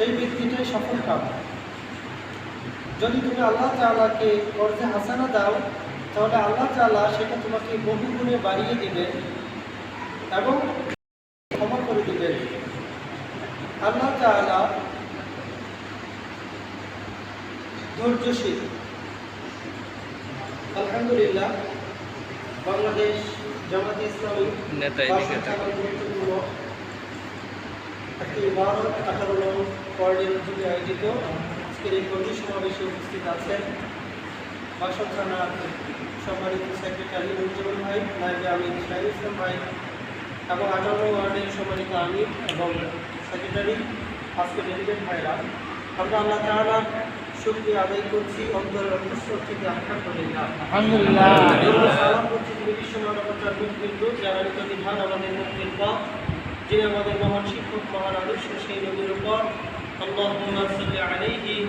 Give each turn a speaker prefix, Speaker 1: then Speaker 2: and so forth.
Speaker 1: সেই ব্যক্তিটাই সফল কাম যদি তুমি আল্লাহ তাআলাকে কর্জে হাসানা দাও তাহলে আল্লাহ তাআলা সেটা তোমাকে বহু গুণে বাড়িয়ে দিবেন এবং ক্ষমা করে দিবেন আল্লাহ তাআলা ধৈর্যশীল। আলহামদুলিল্লাহ বাংলাদেশ জামাতে ইসলামী
Speaker 2: নেতা
Speaker 1: গুরুত্বপূর্ণ একটি ভারত আঠারো ওয়ার্ডের উদ্যোগে আয়োজিত আজকের এই কর্মী সমাবেশে উপস্থিত আছেন বাসন থানার সম্মানিত সেক্রেটারি নুরুজ্জামান ভাই নাইবে আমির শাহিদ ইসলাম ভাই এবং আঠারো ওয়ার্ডের সম্মানিত আমির এবং সেক্রেটারি আজকে ডেলিগেট ভাইরা। আমরা আল্লাহ তাআলা শুক্রিয়া আদায় করছি অন্তরের অন্তঃস্থল থেকে আখ্যা করি সালাম করছি তিনি বিশ্ব মানবতার যারা নিত বিধান আমাদের মুক্তির পথ যিনি আমাদের মহান শিক্ষক মহান আদর্শ সেই নবীর উপর اللهم صل عليه